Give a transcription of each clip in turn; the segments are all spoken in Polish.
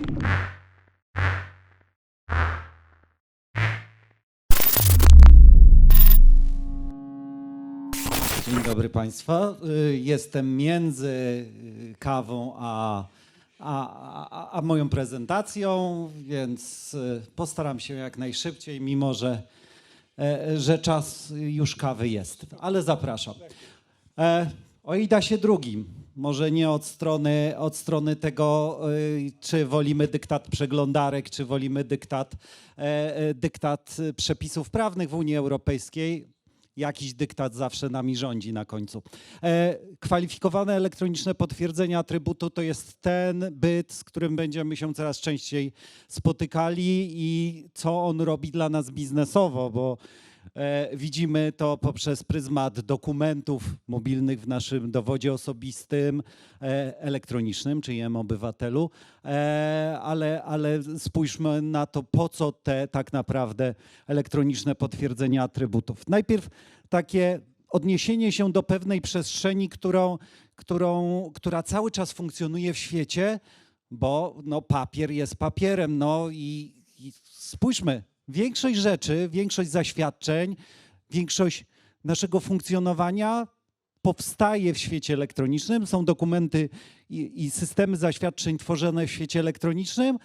Dzień dobry Państwa. Y, Jestem między y, kawą a, a, a, moją prezentacją, więc y, postaram się jak najszybciej, mimo że, e, że czas już kawy jest, ale zapraszam. E, O Idasie drugim, może nie od strony, od strony tego, y, czy wolimy dyktat przeglądarek, czy wolimy dyktat, e, e, dyktat przepisów prawnych w Unii Europejskiej jakiś dyktat zawsze nami rządzi na końcu. E, kwalifikowane elektroniczne potwierdzenie atrybutu to jest ten byt, z którym będziemy się coraz częściej spotykali i co on robi dla nas biznesowo, bo widzimy to poprzez pryzmat dokumentów mobilnych w naszym dowodzie osobistym, e, elektronicznym, czyli M-Obywatelu, e, ale, ale spójrzmy na to, po co te tak naprawdę elektroniczne potwierdzenia atrybutów. Najpierw takie odniesienie się do pewnej przestrzeni, którą, którą, która cały czas funkcjonuje w świecie, bo no, papier jest papierem. No i, i spójrzmy, większość rzeczy, większość zaświadczeń, większość naszego funkcjonowania powstaje w świecie elektronicznym. Są dokumenty i, i systemy zaświadczeń tworzone w świecie elektronicznym,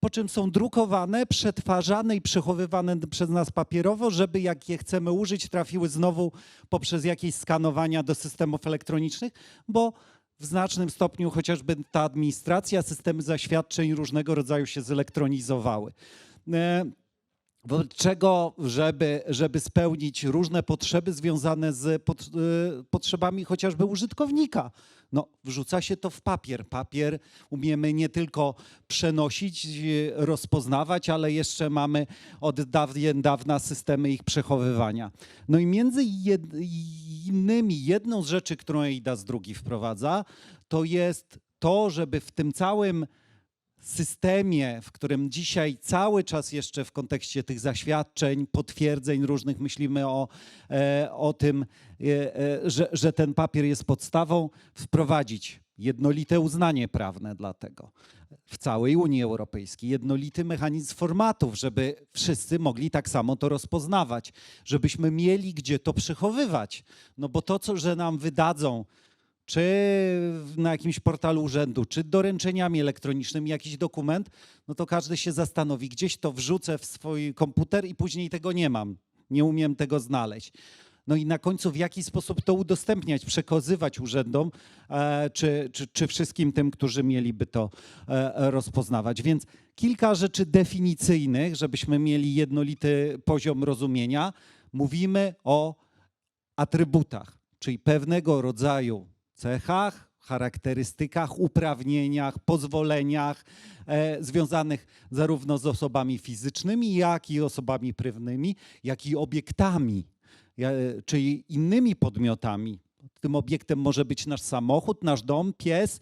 po czym są drukowane, przetwarzane i przechowywane przez nas papierowo, żeby jak je chcemy użyć, trafiły znowu poprzez jakieś skanowania do systemów elektronicznych, bo w znacznym stopniu chociażby ta administracja, systemy zaświadczeń różnego rodzaju się zelektronizowały. Wobec czego, żeby, żeby spełnić różne potrzeby związane z pot, y, potrzebami chociażby użytkownika, no, wrzuca się to w papier. Papier umiemy nie tylko przenosić, rozpoznawać, ale jeszcze mamy od dawien dawna systemy ich przechowywania. No i między innymi jedną z rzeczy, którą EIDAS drugi wprowadza, to jest to, żeby w tym całym systemie, w którym dzisiaj cały czas jeszcze w kontekście tych zaświadczeń, potwierdzeń różnych myślimy o, e, o tym, e, e, że, że ten papier jest podstawą, wprowadzić jednolite uznanie prawne dla tego w całej Unii Europejskiej, jednolity mechanizm formatów, żeby wszyscy mogli tak samo to rozpoznawać, żebyśmy mieli gdzie to przechowywać. No bo to, co, że nam wydadzą czy na jakimś portalu urzędu, czy doręczeniami elektronicznymi jakiś dokument, no to każdy się zastanowi, gdzieś to wrzucę w swój komputer i później tego nie mam, nie umiem tego znaleźć. No i na końcu w jaki sposób to udostępniać, przekazywać urzędom, e, czy, czy, czy wszystkim tym, którzy mieliby to e, rozpoznawać. Więc kilka rzeczy definicyjnych, żebyśmy mieli jednolity poziom rozumienia. Mówimy o atrybutach, czyli pewnego rodzaju cechach, charakterystykach, uprawnieniach, pozwoleniach e, związanych zarówno z osobami fizycznymi, jak i osobami prywnymi, jak i obiektami, ja, czyli innymi podmiotami. Tym obiektem może być nasz samochód, nasz dom, pies,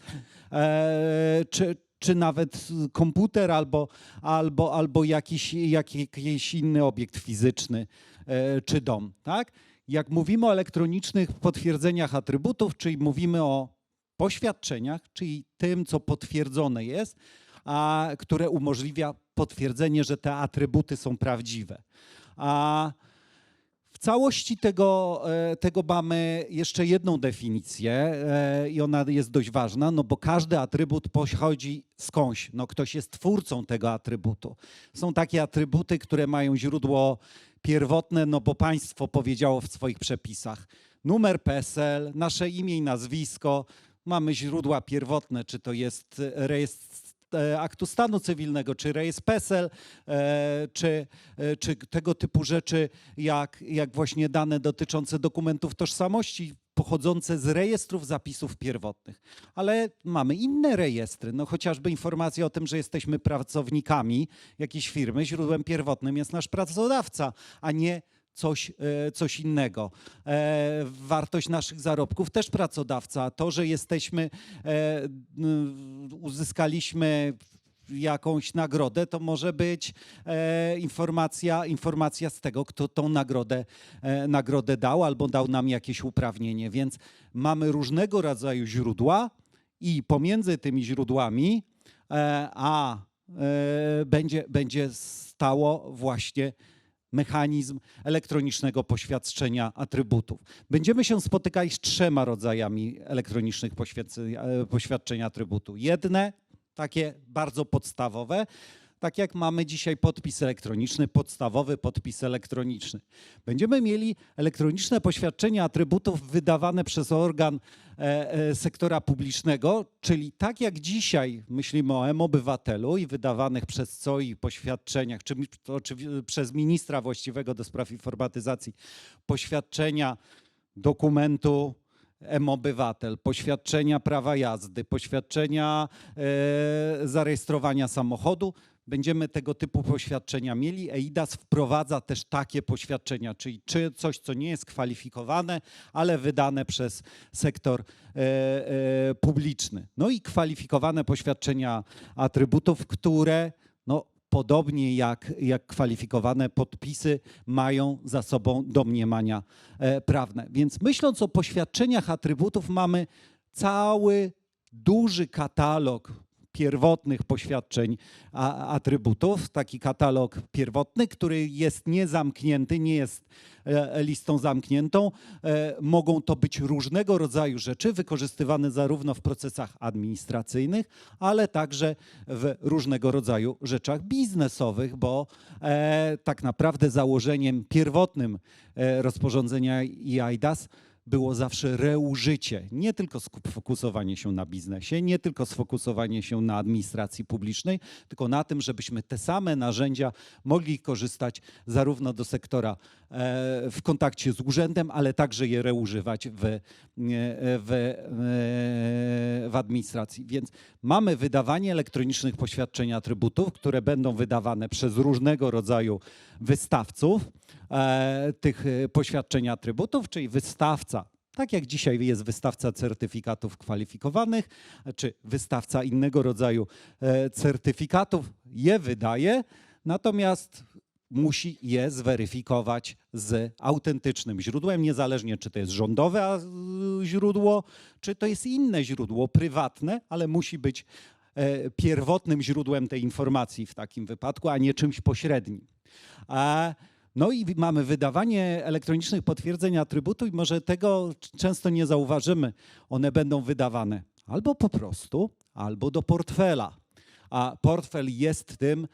e, czy, czy nawet komputer albo, albo, albo jakiś, jakiś inny obiekt fizyczny e, czy dom. Tak? Jak mówimy o elektronicznych potwierdzeniach atrybutów, czyli mówimy o poświadczeniach, czyli tym, co potwierdzone jest, a które umożliwia potwierdzenie, że te atrybuty są prawdziwe. A w całości tego, e, tego mamy jeszcze jedną definicję e, i ona jest dość ważna, no bo każdy atrybut pochodzi skądś. No ktoś jest twórcą tego atrybutu. Są takie atrybuty, które mają źródło pierwotne, no bo państwo powiedziało w swoich przepisach. Numer PESEL, nasze imię i nazwisko, mamy źródła pierwotne, czy to jest rejestr e, aktu stanu cywilnego, czy rejestr PESEL, e, czy, e, czy tego typu rzeczy, jak, jak właśnie dane dotyczące dokumentów tożsamości pochodzące z rejestrów zapisów pierwotnych. Ale mamy inne rejestry, no chociażby informacja o tym, że jesteśmy pracownikami jakiejś firmy, źródłem pierwotnym jest nasz pracodawca, a nie coś, e, coś innego. E, Wartość naszych zarobków też pracodawca. To, że jesteśmy, e, uzyskaliśmy jakąś nagrodę, to może być e, informacja, informacja z tego, kto tą nagrodę, e, nagrodę dał albo dał nam jakieś uprawnienie. Więc mamy różnego rodzaju źródła i pomiędzy tymi źródłami e, a e, będzie, będzie stało właśnie mechanizm elektronicznego poświadczenia atrybutów. Będziemy się spotykać z trzema rodzajami elektronicznych e, poświadczeń atrybutu. Jedne, takie bardzo podstawowe, tak jak mamy dzisiaj podpis elektroniczny, podstawowy podpis elektroniczny. Będziemy mieli elektroniczne poświadczenia atrybutów wydawane przez organ e, e, sektora publicznego, czyli tak jak dzisiaj myślimy o M-Obywatelu i wydawanych przez COI poświadczeniach, czy oczywi- przez ministra właściwego do spraw informatyzacji poświadczenia dokumentu M-Obywatel, poświadczenia prawa jazdy, poświadczenia e, zarejestrowania samochodu. Będziemy tego typu poświadczenia mieli. EIDAS wprowadza też takie poświadczenia, czyli czy coś, co nie jest kwalifikowane, ale wydane przez sektor e, e, publiczny. No i kwalifikowane poświadczenia atrybutów, które no, podobnie jak, jak kwalifikowane podpisy mają za sobą domniemania e, prawne. Więc myśląc o poświadczeniach atrybutów mamy cały duży katalog pierwotnych poświadczeń atrybutów, taki katalog pierwotny, który jest niezamknięty, nie jest e, listą zamkniętą. E, Mogą to być różnego rodzaju rzeczy wykorzystywane zarówno w procesach administracyjnych, ale także w różnego rodzaju rzeczach biznesowych, bo e, tak naprawdę założeniem pierwotnym rozporządzenia IAIDAS było zawsze reużycie, nie tylko sfokusowanie się na biznesie, nie tylko sfokusowanie się na administracji publicznej, tylko na tym, żebyśmy te same narzędzia mogli korzystać zarówno do sektora e, w kontakcie z urzędem, ale także je reużywać w, e, w, e, w administracji. Więc mamy wydawanie elektronicznych poświadczeń atrybutów, które będą wydawane przez różnego rodzaju wystawców tych e, poświadczeń atrybutów, czyli wystawca, tak jak dzisiaj jest wystawca certyfikatów kwalifikowanych, czy wystawca innego rodzaju e, certyfikatów, je wydaje, natomiast musi je zweryfikować z autentycznym źródłem, niezależnie czy to jest rządowe y, źródło, czy to jest inne źródło, prywatne, ale musi być e, pierwotnym źródłem tej informacji w takim wypadku, a nie czymś pośrednim. No i mamy wydawanie elektronicznych potwierdzeń atrybutu i może tego często nie zauważymy. One będą wydawane albo po prostu, albo do portfela. A portfel jest tym,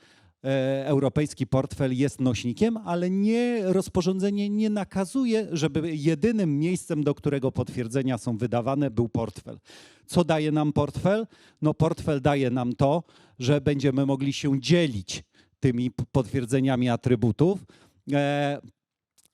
e, europejski portfel jest nośnikiem, ale nie rozporządzenie nie nakazuje, żeby jedynym miejscem, do którego potwierdzenia są wydawane, był portfel. Co daje nam portfel? No portfel daje nam to, że będziemy mogli się dzielić tymi potwierdzeniami atrybutów,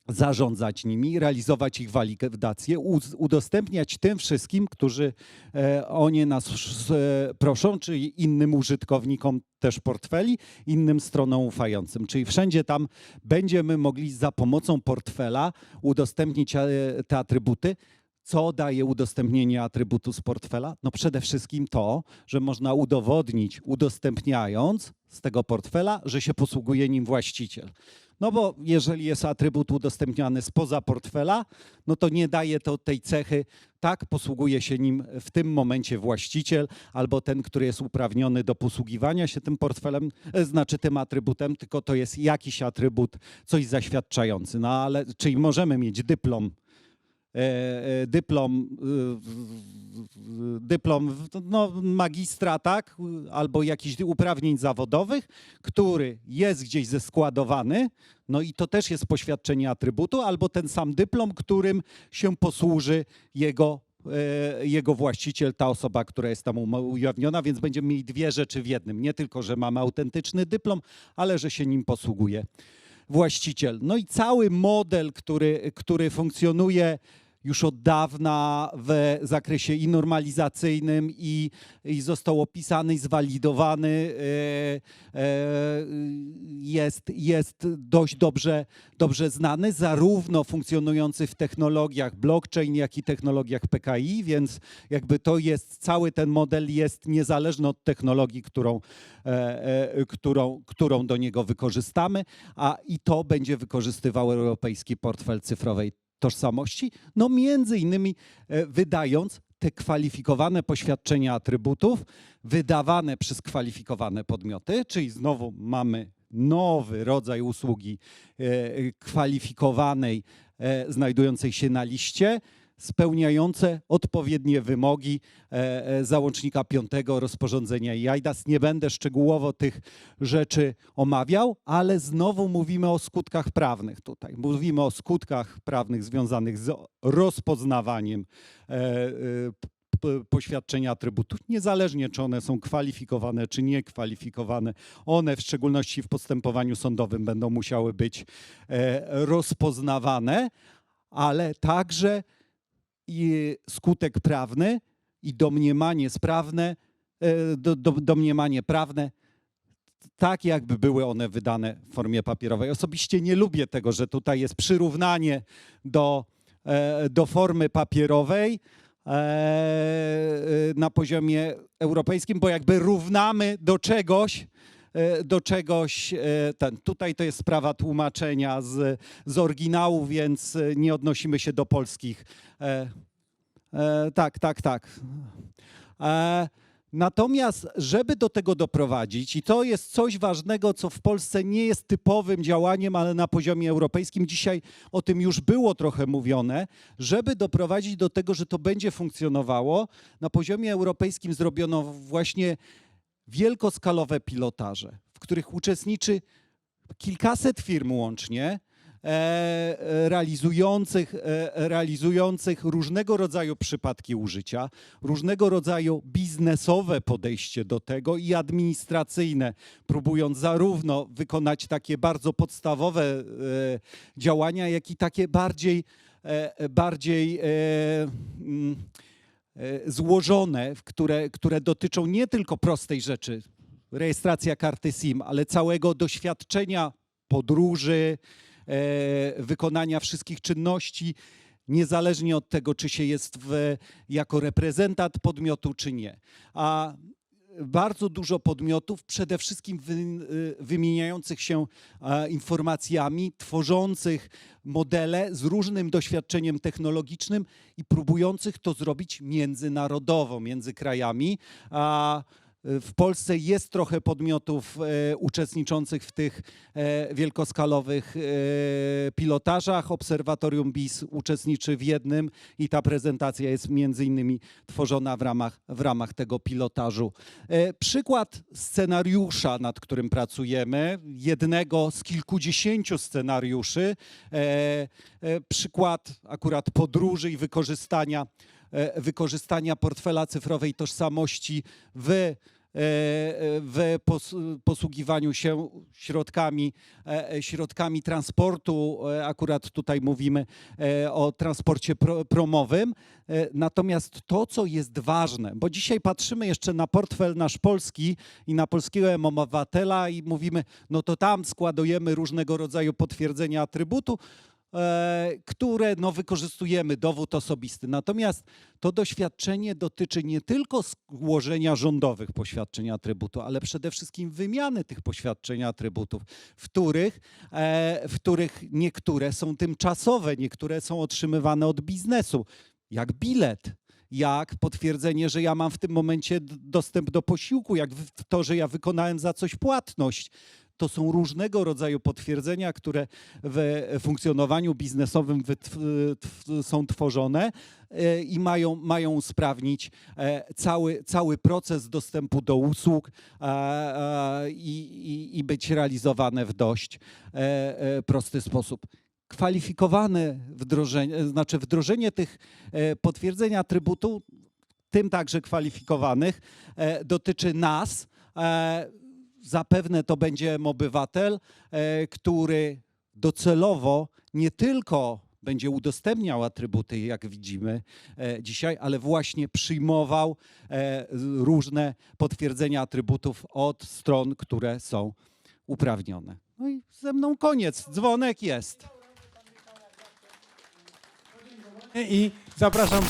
zarządzać nimi, realizować ich walidację, udostępniać tym wszystkim, którzy e, o nie nas e, proszą, czyli innym użytkownikom też portfeli, innym stronom ufającym. Czyli wszędzie tam będziemy mogli za pomocą portfela udostępnić e, te atrybuty. Co daje udostępnienie atrybutu z portfela? No przede wszystkim to, że można udowodnić, udostępniając z tego portfela, że się posługuje nim właściciel. No bo jeżeli jest atrybut udostępniany spoza portfela, no to nie daje to tej cechy, tak posługuje się nim w tym momencie właściciel albo ten, który jest uprawniony do posługiwania się tym portfelem, e, znaczy tym atrybutem, tylko to jest jakiś atrybut, coś zaświadczający. No ale, czyli możemy mieć dyplom dyplom, e, w- w- dyplom no, magistra, tak, albo jakichś uprawnień zawodowych, który jest gdzieś zeskładowany, no i to też jest poświadczenie atrybutu, albo ten sam dyplom, którym się posłuży jego, e, jego właściciel, ta osoba, która jest tam ujawniona, więc będziemy mieli dwie rzeczy w jednym. Nie tylko, że mamy autentyczny dyplom, ale że się nim posługuje właściciel. No i cały model, który, który funkcjonuje już od dawna w zakresie i normalizacyjnym, i, i został opisany i zwalidowany, e, e, jest, jest dość dobrze, dobrze znany, zarówno funkcjonujący w technologiach blockchain, jak i technologiach PKI, więc jakby to jest, cały ten model jest niezależny od technologii, którą, e, którą, którą do niego wykorzystamy, a i to będzie wykorzystywał Europejski Portfel Cyfrowej Tożsamości, no między innymi e, wydając te kwalifikowane poświadczenia atrybutów wydawane przez kwalifikowane podmioty, czyli znowu mamy nowy rodzaj usługi e, kwalifikowanej, e, znajdującej się na liście, spełniające odpowiednie wymogi e, e, załącznika 5 rozporządzenia JAIDAS. Nie będę szczegółowo tych rzeczy omawiał, ale znowu mówimy o skutkach prawnych tutaj. Mówimy o skutkach prawnych związanych z rozpoznawaniem e, poświadczenia atrybutów, niezależnie czy one są kwalifikowane, czy niekwalifikowane. One, w szczególności w postępowaniu sądowym, będą musiały być rozpoznawane, ale także skutek prawny i domniemanie sprawne, e, do, do, domniemanie prawne, tak jakby były one wydane w formie papierowej. Osobiście nie lubię tego, że tutaj jest przyrównanie do, e, do formy papierowej e, na poziomie europejskim, bo jakby równamy do czegoś, do czegoś e, ten. Tutaj to jest sprawa tłumaczenia z, z oryginału, więc e, nie odnosimy się do polskich. E, e, tak, tak, tak. E, Natomiast, żeby do tego doprowadzić, i to jest coś ważnego, co w Polsce nie jest typowym działaniem, ale na poziomie europejskim, dzisiaj o tym już było trochę mówione, żeby doprowadzić do tego, że to będzie funkcjonowało, na poziomie europejskim zrobiono właśnie wielkoskalowe pilotaże, w których uczestniczy kilkaset firm łącznie, e, e, realizujących, e, realizujących różnego rodzaju przypadki użycia, różnego rodzaju biznesowe podejście do tego i administracyjne, próbując zarówno wykonać takie bardzo podstawowe działania, jak i takie bardziej, bardziej złożone, w które, które dotyczą nie tylko prostej rzeczy, rejestracja karty SIM, ale całego doświadczenia podróży, e, wykonania wszystkich czynności, niezależnie od tego, czy się jest w, jako reprezentant podmiotu, czy nie. A bardzo dużo podmiotów, przede wszystkim y, wymieniających się informacjami, tworzących modele z różnym doświadczeniem technologicznym i próbujących to zrobić międzynarodowo, między krajami. Y, w Polsce jest trochę podmiotów e, uczestniczących w tych e, wielkoskalowych e, pilotażach. Obserwatorium BIS uczestniczy w jednym i ta prezentacja jest między innymi tworzona w ramach, w ramach tego pilotażu. E, przykład scenariusza, nad którym pracujemy, jednego z kilkudziesięciu scenariuszy, e, e, przykład akurat podróży i wykorzystania e, wykorzystania portfela cyfrowej tożsamości w, e, w pos, posługiwaniu się środkami, e, e, środkami transportu. E, Akurat tutaj mówimy e, o transporcie pro, promowym. E, Natomiast to, co jest ważne, bo dzisiaj patrzymy jeszcze na portfel nasz polski i na polskiego obywatela i mówimy, no to tam składujemy różnego rodzaju potwierdzenia atrybutu, e, które no, wykorzystujemy, dowód osobisty. Natomiast to doświadczenie dotyczy nie tylko złożenia rządowych poświadczeń atrybutu, ale przede wszystkim wymiany tych poświadczeń atrybutów, w których, e, w których niektóre są tymczasowe, niektóre są otrzymywane od biznesu, jak bilet. Jak potwierdzenie, że ja mam w tym momencie dostęp do posiłku, jak to, że ja wykonałem za coś płatność. To są różnego rodzaju potwierdzenia, które w funkcjonowaniu biznesowym są tworzone e, i mają, mają usprawnić e, cały, cały proces dostępu do usług i, i, i być realizowane w dość e, prosty sposób kwalifikowane wdrożenie, znaczy wdrożenie tych potwierdzeń atrybutu, tym także kwalifikowanych, dotyczy nas. Zapewne to będzie obywatel, e, który docelowo nie tylko będzie udostępniał atrybuty, jak widzimy e, dzisiaj, ale właśnie przyjmował e, różne potwierdzenia atrybutów od stron, które są uprawnione. No i ze mną koniec. Dzwonek jest. I zapraszam